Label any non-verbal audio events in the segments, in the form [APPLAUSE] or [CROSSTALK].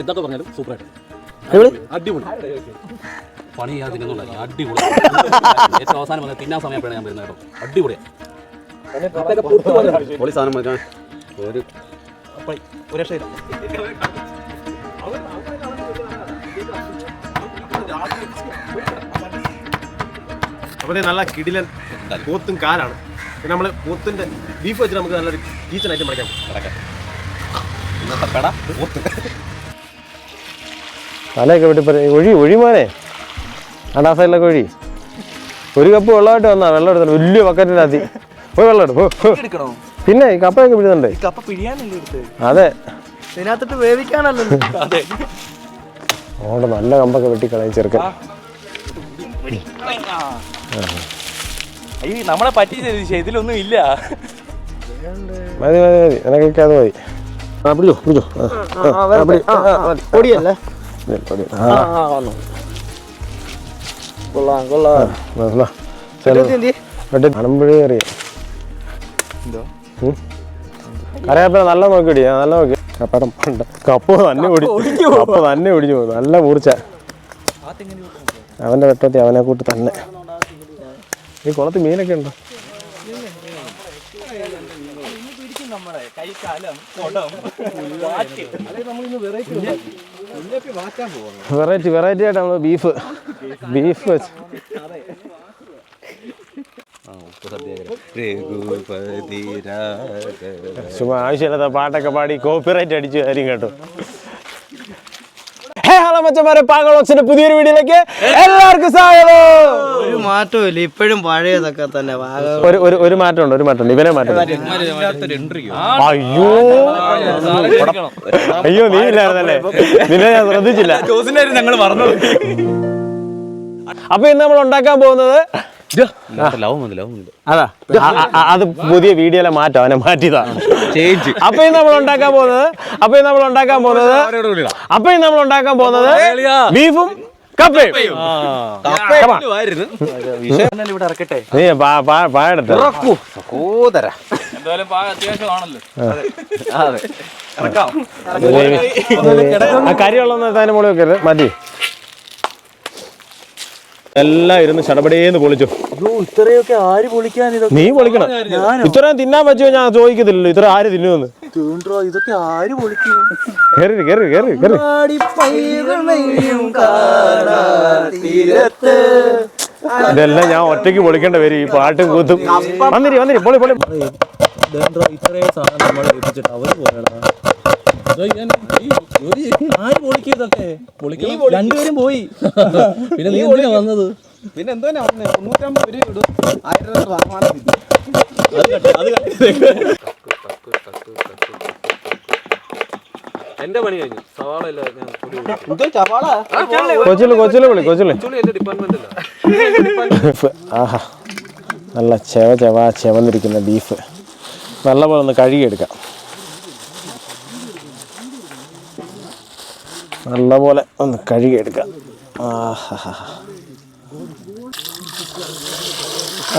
എന്തൊക്കെ പറഞ്ഞാലും സൂപ്പറായിട്ട്. എവിടെ? അടിപൊളി. പണി ചെയ്യാതെ തിന്നുന്നുള്ള അടിപൊളി. ഏറ്റവും അവസാനം വന്നത് തിന്നാൻ സമയപ്പോഴാണ് ഞാൻ വരുന്നത് കേട്ടോ. അടിപൊളിയാണ് പൊളി സാധനം മതി. ഒരു ഒരു രക്ഷയില്ല. അപ്പോൾ നല്ല കിടിലൻ പോത്തും കാലാണ്. പിന്നെ നമ്മൾ പോത്തിന്റെ ബീഫ് വെച്ച് നമുക്ക് നല്ലൊരു കീച്ചൻ ഐറ്റം പഠിക്കാം കിടക്കാം ഇന്നത്തെ കട പോത്ത്. തലയൊക്കെ വെട്ടി പറ ഒഴി ഒഴി മോനെ രണ്ടാം സൈഡിലൊക്കെ ഒഴി ഒരു കപ്പ് വെള്ളമായിട്ട് വന്നാ വെള്ളം എടുത്തു വലിയ പക്കറ്റിനകത്തി പോയി വെള്ളം എടുക്കും പിന്നെ ഈ കപ്പയൊക്കെ പിടിക്കുന്നുണ്ട് ഈ കപ്പ പിടിയാനല്ലേ എടുത്ത് അതെ ഇതിനകത്തിട്ട് വേവിക്കാനല്ലോ അതെ അതുകൊണ്ട് നല്ല കമ്പൊക്കെ വെട്ടിക്കളയും ചെറുക്കൻ അയ്യോ നമ്മളെ പറ്റിച്ച ഇതിലൊന്നും ഇല്ല മതി മതി മതി നിനക്കൊക്കെ അത് മതി ആ പിടിച്ചോ പിടിച്ചോ ആ, Ah. കൊള്ളാം കൊള്ളാം. കാണുമ്പോഴേ അറിയാം. കറിയാപ്പ നല്ല നോക്കിടി. നല്ല നോക്കി. കപ്പടം കപ്പ് തന്നെ ഒടിച്ചു കപ്പ തന്നെ ഒടിഞ്ഞു പോകും നല്ല മൂർച്ച. അവന്റെ വെട്ടത്തി അവനെ കൂട്ടി തന്നെ. ഈ കുളത്തിൽ മീനൊക്കെ ഉണ്ടോ? കൈക്കാലം കുടം. വെറൈറ്റി വെറൈറ്റി ആയിട്ട് നമ്മൾ ബീഫ്. ബീഫ് വെച്ച്. ചുമ്മാ ആവശ്യമില്ലാത്ത പാട്ടൊക്കെ പാടി കോപ്പിറൈറ്റ് അടിച്ചു ആരും കേട്ടോ. മച്ചന്മാരെ പാങ്ങളോക്സിന്റെ പുതിയൊരു വീഡിയോയിലേക്ക് എല്ലാവർക്കും സ്വാഗതം. ഒരു മാറ്റവും ഇല്ല ഇപ്പോഴും പഴയതൊക്കെ തന്നെ ഒരു ഒരു ഒരു മാറ്റമുണ്ട് ഒരു മാറ്റമുണ്ട്. ഇവനെ മാറ്റം. അയ്യോ. അയ്യോ നീ ഇല്ലായിരുന്നല്ലേ? നിന്നെ ഞാൻ ശ്രദ്ധിച്ചില്ല. ഞങ്ങൾ മറന്നു. അപ്പൊ ഇന്ന് നമ്മൾ ഉണ്ടാക്കാൻ പോകുന്നത് അത്. പുതിയ വീഡിയോയിലെ മാറ്റം അവനെ മാറ്റിയതാണ് ചേഞ്ച് അപ്പൊ നമ്മൾ ഉണ്ടാക്കാൻ പോകുന്നത് അപ്പൊ നമ്മൾ ഉണ്ടാക്കാൻ പോകുന്നത് അപ്പൊ നമ്മൾ ഉണ്ടാക്കാൻ പോകുന്നത് ബീഫും കപ്പയും. ഇവിടെ ഇറക്കട്ടെ? നീ കരി വെള്ളം താനും വെക്കരുത്. മാറ്റി എല്ലാം ഇരുന്ന് ചടപടേന്ന് പൊളിച്ചു ഇത്രയൊക്കെ ആര് പൊളിക്കാൻ നീ പൊളിക്കണം ഇത്രയും തിന്നാൻ പറ്റുമോ ഞാൻ ചോദിക്കത്തില്ലല്ലോ ഇത്ര ആര് തിന്നുമെന്ന് ഇതൊക്കെ പൊളിക്കും കയറി ഇതെല്ലാം ഞാൻ ഒറ്റയ്ക്ക് പൊളിക്കേണ്ട വരും ഈ പാട്ടും കൂത്തും വന്നിരി വന്നിരി പൊളി പൊളി ഇത്രയും സാധനം നമ്മൾ ഏൽപ്പിച്ചിട്ട് അവർ പോയടാ ആര് പൊളിക്കും. ഇതൊക്കെ രണ്ടുപേരും പോയി. പിന്നെ നീ എന്തിനാ വന്നത്? പിന്നെ എന്തോ മുന്നൂറ്റമ്പത് രൂപ ഇടും. ആയിരം രൂപ എന്റെ പണി കഴിഞ്ഞു. സവാള ഇല്ല ഞാൻ പൊടി കൊടുത്തു. എന്തോ ചവാള കൊച്ചിൽ കൊച്ചിൽ വിളി കൊച്ചിൽ. ആക്ച്വലി എന്റെ അല്ല ആഹാ നല്ല ചെവ ചെവ ചെവന്നിരിക്കുന്ന ബീഫ് നല്ലപോലെ ഒന്ന് കഴുകിയെടുക്കാം. നല്ലപോലെ ഒന്ന് കഴുകിയെടുക്കാം ആഹാ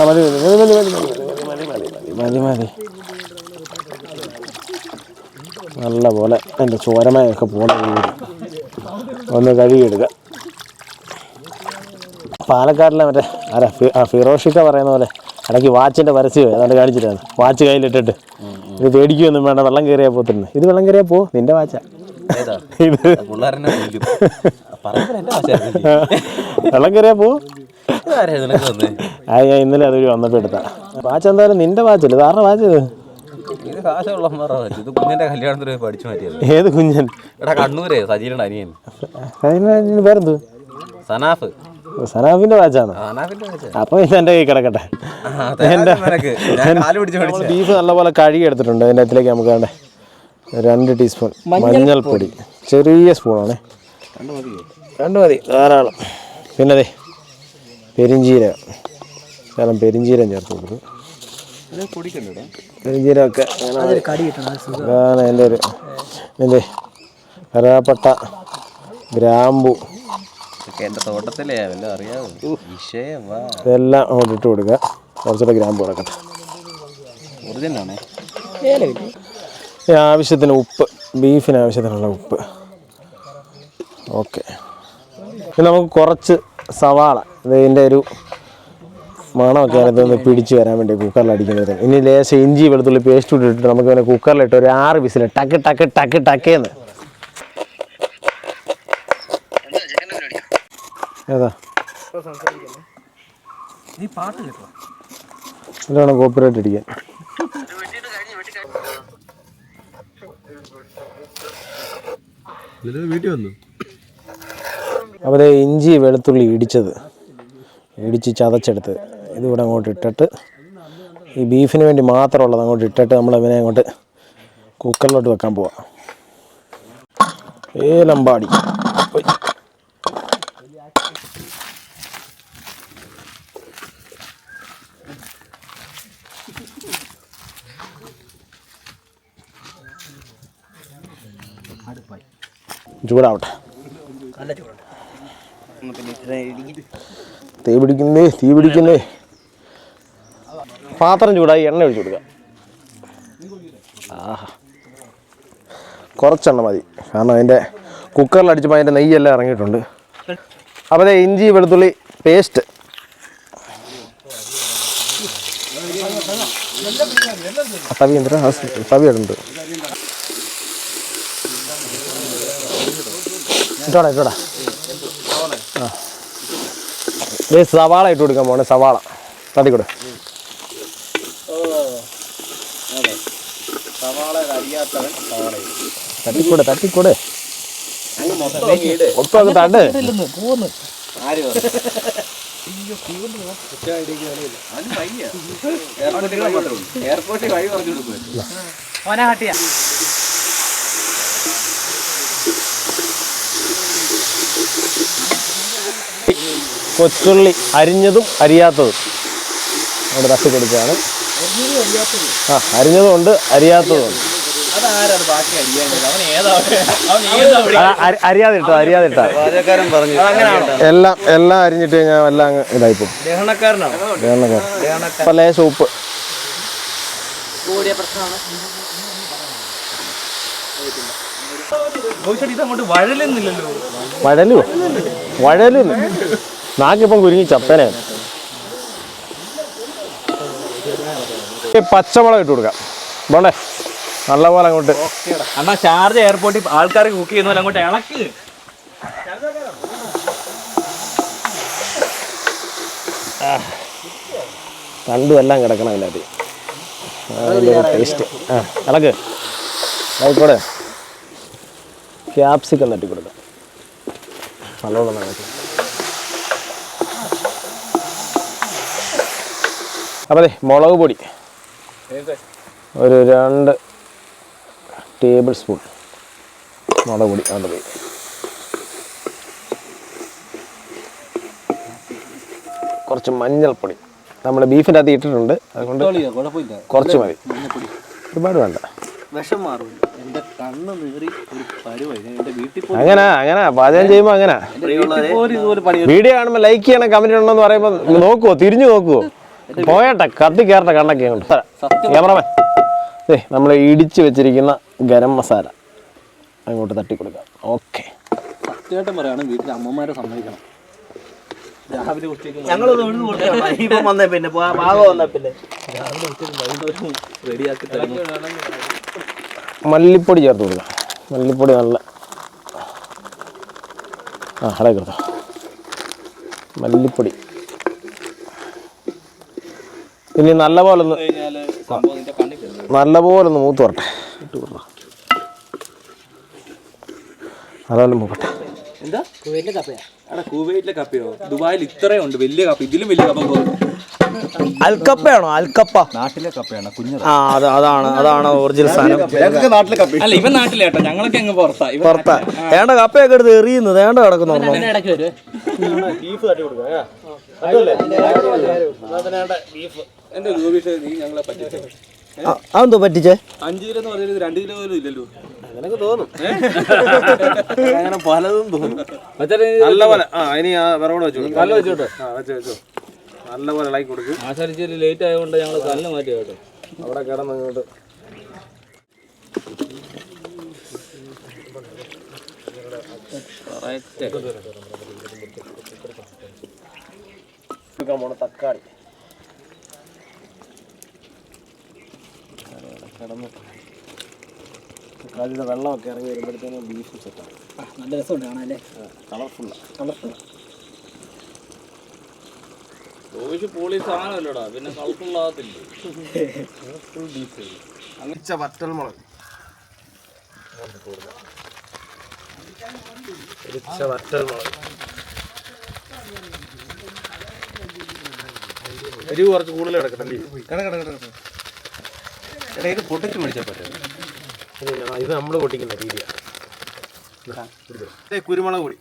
മതി മതി മതി മതി മതി മതി മതി മതി മതി നല്ല പോലെ എന്റെ ചോരമയൊക്കെ പോകുന്നത് ഒന്ന് കഴുകിയെടുക്കാം പാലക്കാടിലെ മറ്റേ ആരാ ആ ഫിറോഷിക്ക പറയുന്ന പോലെ ഇടയ്ക്ക് വാച്ചിന്റെ പരസ്യം അതുകൊണ്ട് കാണിച്ചിട്ടാണ് വാച്ച് കയ്യിലിട്ടിട്ട് ഇത് പേടിക്കുകയൊന്നും വേണ്ട വെള്ളം കയറിയാൽ പോത്തിന് ഇത് വെള്ളം കയറിയാൽ പോ നിന്റെ വാച്ചാ പോ. ആ ഇന്നലെ അതൊരു വന്നപ്പോ വാച്ച് എന്തായാലും നിന്റെ വാച്ചല്ലേ? സാറിന്റെ വാച്ച് ഇത്? കുഞ്ഞിന്റെ കല്യാണത്തിന് പഠിച്ചു ഏത് കുഞ്ഞൻ? എടാ അനിയൻ. പേരെന്തു? സനാഫ്. സനാഫിന്റെ വാച്ചാണ്? അപ്പൊ ഇതെന്റെ കൈ കിടക്കട്ടെ. ബീഫ് നല്ലപോലെ കഴുകി എടുത്തിട്ടുണ്ട്. അതിന്റെ അതിലേക്ക് നമുക്ക് വേണ്ടേ? രണ്ട് ടീസ്പൂൺ മഞ്ഞൾപ്പൊടി. ചെറിയ സ്പൂണാണ്. രണ്ട് മതി. ധാരാളം. പിന്നെ അതെ പെരിഞ്ചീരകം. കാരണം പെരിഞ്ചീരം ചേർത്ത് കൊടുക്കും പെരിഞ്ചീരമൊക്കെ അതാണ് എന്റെ ഒരു എന്റെ കറുവാപ്പട്ട ഗ്രാമ്പു. തോട്ടത്തിലേ വല്ലതും ഇതെല്ലാം അങ്ങോട്ട് ഇട്ട് കൊടുക്കുക. കുറച്ചുകൂടെ ഗ്രാമ്പു കിടക്കട്ടെ ഒറിജിനാണേ ഈ ആവശ്യത്തിന് ഉപ്പ് ബീഫിന് ആവശ്യത്തിനുള്ള ഉപ്പ്. ഓക്കെ. ഇനി നമുക്ക് കുറച്ച് സവാള. ഇതിന്റെ ഒരു മണമൊക്കെ അതിനകത്ത് പിടിച്ച് വരാൻ വേണ്ടി കുക്കറിൽ അടിക്കുന്നത് ഇനി ലേശം ഇഞ്ചി വെളുത്തുള്ളി പേസ്റ്റ് ഇട്ടിട്ട് നമുക്ക് ഇങ്ങനെ കുക്കറിലിട്ട് ഒരു ആറ് വിസിൽ ടക്ക് ടക്ക് ടക്ക് ടക്കേന്ന് ഏതാ? കോപ്പിറൈറ്റ് അടിക്കാൻ അപ്പോൾ ഇഞ്ചി വെളുത്തുള്ളി ഇടിച്ചത്. ഇടിച്ച് ചതച്ചെടുത്ത് ഇതിവിടെ അങ്ങോട്ട് ഇട്ടിട്ട് ഈ ബീഫിന് വേണ്ടി മാത്രമുള്ളത് അങ്ങോട്ട് ഇട്ടിട്ട് നമ്മൾ ഇവനെ അങ്ങോട്ട് കുക്കറിലോട്ട് വെക്കാൻ പോവാം. ഏലമ്പാടി. ചൂടാവട്ടെ. നല്ല ചൂടുണ്ട്. തീ പിടിക്കുന്നേ തീ പിടിക്കുന്നേ. പാത്രം ചൂടായി എണ്ണ ഒഴിച്ചു കൊടുക്കുക. ആഹാ. കുറച്ചെണ്ണ മതി. കാരണം അതിന്റെ കുക്കറിൽ അടിച്ചപ്പോൾ അതിന്റെ നെയ്യെല്ലാം ഇറങ്ങിയിട്ടുണ്ട്. അപ്പോൾ അതെ ഇഞ്ചി വെളുത്തുള്ളി പേസ്റ്റ് തവി എന്തിനാ? ആ തവി ഇടുന്നുണ്ട് ഇട്ടോടാ ഇട്ടോടാ. ആ. ദേ സവാള ഇട്ട് കൊടുക്കാൻ പോണേ സവാള. തട്ടിക്കൊടു തട്ടിക്കൂടെ തട്ടിക്കൂടെ അങ്ങ് തട്ട്. പോന്ന് എയർപോർട്ടിൽ വഴി പറഞ്ഞു കൊടുക്കും കൊച്ചുള്ളി അരിഞ്ഞതും അരിയാത്തതും. അവിടെ തട്ടി കൊടുക്കുകയാണ്. ആ അരിഞ്ഞതും ഉണ്ട് അരിയാത്തതും ഉണ്ട് അറിയാതിട്ടോ പറഞ്ഞു. എല്ലാം എല്ലാം അരിഞ്ഞിട്ട് കഴിഞ്ഞാൽ എല്ലാം അങ്ങ് ഇതായിപ്പോ അങ്ങോട്ട് വഴലുന്നില്ലല്ലോ. വഴലു വഴലു നാക്കിപ്പം കുരുങ്ങി ചപ്പനെ. പച്ചമുളക് ഇട്ട് കൊടുക്കാം. വേണ്ടേ? നല്ലപോലെ അങ്ങോട്ട്. അണ്ണാ ചാർജ് എയർപോർട്ടിൽ ആൾക്കാർ കുക്ക് ചെയ്യുന്ന അങ്ങോട്ട് ഇളക്ക്. തണ്ടും എല്ലാം കിടക്കണം അതിനകത്ത്. ടേസ്റ്റ് ആ ഇളക്ക്. ആയിക്കോടെ ക്യാപ്സിക്കം തട്ടി കൊടുക്കാം നല്ലോണം അപ്പോൾ അതെ മുളക് പൊടി. ഒരു രണ്ട് ടേബിൾ സ്പൂൺ മുളക് പൊടി അത് പോയി. കുറച്ച് മഞ്ഞൾപ്പൊടി. നമ്മൾ ബീഫിന്റെ അകത്ത് ഇട്ടിട്ടുണ്ട്. അതുകൊണ്ട് കുറച്ച് മതി. ഒരുപാട് വേണ്ട. വിഷം മാറും കണ്ണ് നീറി ഒരു പരുവായി. വീട്ടിൽ അങ്ങനെ അങ്ങനെ. പാചകം ചെയ്യുമ്പോൾ അങ്ങനെ. വീഡിയോ കാണുമ്പോൾ ലൈക്ക് ചെയ്യണം കമന്റ് ഉണ്ടെന്ന് പറയുമ്പോൾ നോക്കുവോ? തിരിഞ്ഞു നോക്കുവോ? പോയട്ടെ കത്തി കയറട്ടെ കണ്ണൊക്കെ ഉണ്ട് ക്യാമറമാൻ. ഏ നമ്മൾ ഇടിച്ച് വെച്ചിരിക്കുന്ന ഗരം മസാല അങ്ങോട്ട് തട്ടി കൊടുക്കാം ഓക്കെ. സത്യമായിട്ടും പറയാണ് വീട്ടിലെ അമ്മമാരെ സമ്മതിക്കണം. രാവിലെ ഉച്ചയ്ക്ക് ഞങ്ങളൊന്ന് ഒഴിഞ്ഞു കൊടുക്കണം ഇപ്പം വന്നേ പിന്നെ ഭാഗം വന്നേ പിന്നെ. രാവിലെ ഉച്ചയ്ക്ക് വൈകുന്നേരം റെഡിയാക്കി തരുന്നു മല്ലിപ്പൊടി ചേർത്ത് കൊടുക്കാം. മല്ലിപ്പൊടി നല്ല ആ കൊടുത്തോ. മല്ലിപ്പൊടി. ഇനി നല്ലപോലെ ഒന്ന് നല്ല സംഭവം നിന്റെ കണ്ണിൽ കയറും നല്ലപോലെ ഒന്ന് മൂത്ത് വരട്ടെ. അതാലും മൂക്കട്ടെ. എന്താ? കുവൈറ്റിലെ കപ്പയാ. എടാ കുവൈറ്റിലെ കപ്പയോ? ദുബായിൽ ഇത്രയും ഉണ്ട്. വലിയ കപ്പ. ഇതിലും വലിയ കപ്പ അൽക്കപ്പയാണോ? അൽക്കപ്പ. നാട്ടിലെ കപ്പയാണ് കുഞ്ഞു ആ അത് അതാണ് അതാണ് ഒറിജിനൽ സാധനം. നാട്ടിലെ കപ്പി അല്ല ഇവൻ നാട്ടിലെ കേട്ടോ. ഞങ്ങളൊക്കെ അങ്ങ് പുറത്താ. പുറത്താ. ഏണ്ട കപ്പയൊക്കെ എടുത്ത് എറിയുന്നത് ഏണ്ട കിടക്കുന്നു നാട്ടിലെ ഇടയ്ക്ക് വരുവേ. എന്റെ രൂപീഷ് നീ ഞങ്ങളെ പറ്റിച്ചു. അതെന്തോ പറ്റിച്ചേ? അഞ്ച് കിലോ എന്ന് പറഞ്ഞത് രണ്ട് കിലോ പോലും ഇല്ലല്ലോ. അങ്ങനെ പലതും തോന്നും. നല്ല പോലെ ആ ഇനി ആ വിറകോട് വെച്ചു. കല്ല് വെച്ചോട്ടെ? ആ വെച്ചു വെച്ചു. നല്ല പോലെ ഇളക്കി കൊടുക്കും. ആശാരിച്ചിട്ട് ലേറ്റ് ആയതുകൊണ്ട് ഞങ്ങൾ കല്ല് മാറ്റി കേട്ടോ. അവിടെ കിടന്ന് ഇങ്ങോട്ട് തക്കാളി. കിടന്ന് തക്കാളിയുടെ വെള്ളമൊക്കെ ഇറങ്ങി വരുമ്പോഴത്തേനും ബീഫ് സെറ്റാണ് നല്ല രസമുണ്ട് കാണാല്ലേ കളർഫുൾ കളർഫുൾ പൊളി സാധനമല്ലടാ പിന്നെ കളർഫുൾ ആകത്തില്ലേ? അങ്ങിച്ച വറ്റൽമുളക് പൊരിച്ച വറ്റൽമുളക് എരിവ് കുറച്ച് കൂടുതൽ കിടക്കട്ടല്ലേ എടാ ഇത് പൊട്ടിച്ച് മേടിച്ചാൽ പറ്റും ഇത് നമ്മൾ പൊട്ടിക്കുന്ന രീതിയാണ് കുരുമുളക് പൊടി.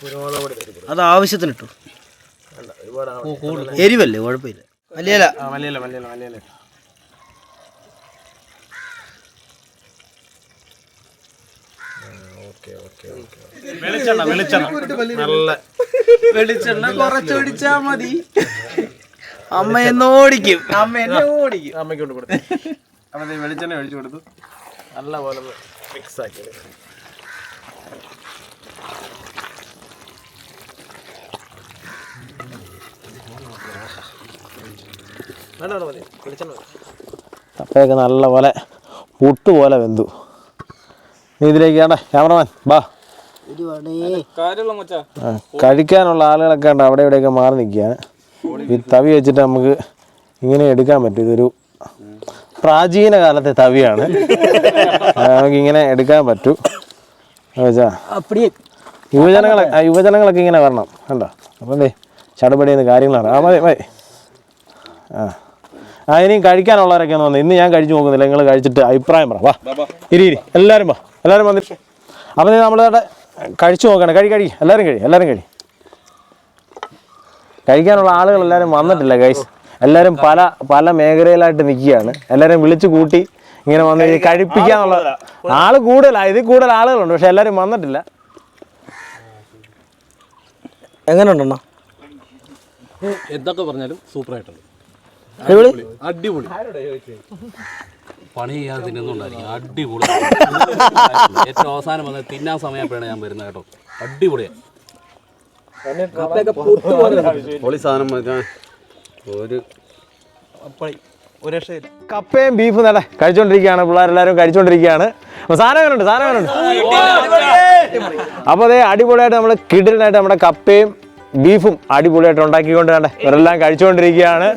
കുരുമുളക് പൊടി അത് ആവശ്യത്തിന് ഇട്ടു എരിവല്ലേ കുഴപ്പമില്ല. മലയല്ല ഓക്കെ ഓക്കെ ഓക്കെ വെളിച്ചെണ്ണ വെളിച്ചെണ്ണ. നല്ല വെളിച്ചെണ്ണ കുറച്ചൊടിച്ചാ മതി. അമ്മ എന്നെ ഓടിക്കും. അമ്മ എന്നെ ഓടിക്കും. അമ്മയ്ക്ക് കൊണ്ട് കൊടുത്തു അപ്പം വെളിച്ചെണ്ണ ഒഴിച്ചു കൊടുത്തു. നല്ല പോലെ മിക്സ് ആക്കി വേണ്ട വേണ്ട വെളിച്ചെണ്ണ കപ്പയൊക്കെ നല്ല പോലെ പുട്ട് പോലെ വെന്തു. നീ ഇതിലേക്ക് വേണ്ട. ക്യാമറമാൻ ബാ. കഴിക്കാനുള്ള ആളുകളൊക്കെ ഉണ്ട് അവിടെ ഇവിടെയൊക്കെ മാറി നിൽക്കുകയാണ്. ഈ തവി വെച്ചിട്ട് നമുക്ക് ഇങ്ങനെ എടുക്കാൻ പറ്റും. ഇതൊരു പ്രാചീന കാലത്തെ തവിയാണ്. നമുക്ക് ഇങ്ങനെ എടുക്കാൻ പറ്റും. യുവജനങ്ങളെ യുവജനങ്ങളൊക്കെ ഇങ്ങനെ വരണം. കണ്ടോ? അപ്പം ദേ ചടുപടിയെന്ന് കാര്യങ്ങളാണ്. ആ മതി മതി. ആ. ആ ഇനിയും കഴിക്കാനുള്ളവരൊക്കെ ഒന്ന് വന്നു. ഇന്ന് ഞാൻ കഴിച്ചു നോക്കുന്നില്ല. നിങ്ങൾ കഴിച്ചിട്ട് അഭിപ്രായം പറ. വാ. ഇരി ഇരി. എല്ലാവരും വാ. എല്ലാവരും വന്നിട്ട്. അപ്പം നമ്മളവിടെ കഴിച്ചു നോക്കണം. കഴി കഴി. എല്ലാവരും കഴി. എല്ലാവരും കഴി. കഴിക്കാനുള്ള ആളുകൾ എല്ലാവരും വന്നിട്ടില്ല ഗൈസ് എല്ലാവരും പല പല മേഖലയിലായിട്ട് നിൽക്കുകയാണ് എല്ലാവരും വിളിച്ചു കൂട്ടി ഇങ്ങനെ വന്ന് കഴിപ്പിക്കാനുള്ള കഴിപ്പിക്കാന്നുള്ള ആൾ കൂടുതലാണ് ഇതിൽ കൂടുതൽ ആളുകളുണ്ട് പക്ഷെ എല്ലാവരും വന്നിട്ടില്ല. എങ്ങനെ ഉണ്ടെണ്ണ എന്തൊക്കെ പറഞ്ഞാലും സൂപ്പർ ആയിട്ടുണ്ട് അടിപൊളി. അടിപൊളി. പണി ചെയ്യാതെ തിന്നുന്നുണ്ടായിരിക്കും അടിപൊളി. [LAUGHS] ഏറ്റവും അവസാനം വന്ന് തിന്നാൻ സമയപ്പോഴാണ് ഞാൻ വരുന്നത് കേട്ടോ. അടിപൊളിയാണ് പൊളി സാധനം. ഒരു കപ്പയും ബീഫും നല്ല കഴിച്ചോണ്ടിരിക്കുകയാണ്. പിള്ളേരെല്ലാവരും കഴിച്ചോണ്ടിരിക്കുകയാണ്. അപ്പൊ സാധനങ്ങളുണ്ട് സാധനങ്ങളുണ്ട് അപ്പൊ അപ്പോൾ അതേ അടിപൊളിയായിട്ട് നമ്മൾ കിടിലനായിട്ട് നമ്മുടെ കപ്പയും ബീഫും അടിപൊളിയായിട്ട് ഉണ്ടാക്കിക്കൊണ്ട് വേണ്ട ഇവരെല്ലാം കഴിച്ചുകൊണ്ടിരിക്കുകയാണ്.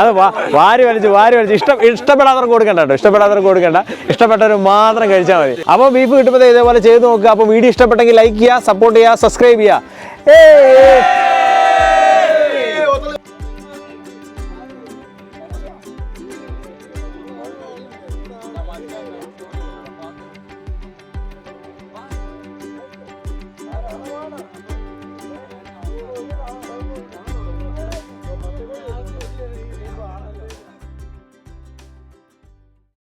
അത് വാരി വലിച്ച് വാരി വലിച്ച്. ഇഷ്ടം ഇഷ്ടപ്പെടാത്തവർക്ക് കൊടുക്കണ്ട കേട്ടോ. ഇഷ്ടപ്പെടാത്തവർക്ക് കൊടുക്കണ്ട. ഇഷ്ടപ്പെട്ടവർ മാത്രം കഴിച്ചാൽ മതി. അപ്പോൾ ബീഫ് കിട്ടുമ്പോൾ ഇതേപോലെ ചെയ്ത് നോക്കുക. അപ്പോൾ വീഡിയോ ഇഷ്ടപ്പെട്ടെങ്കിൽ ലൈക്ക് ചെയ്യുക സപ്പോർട്ട് ചെയ്യുക സബ്സ്ക്രൈബ് ചെയ്യുക. ഏ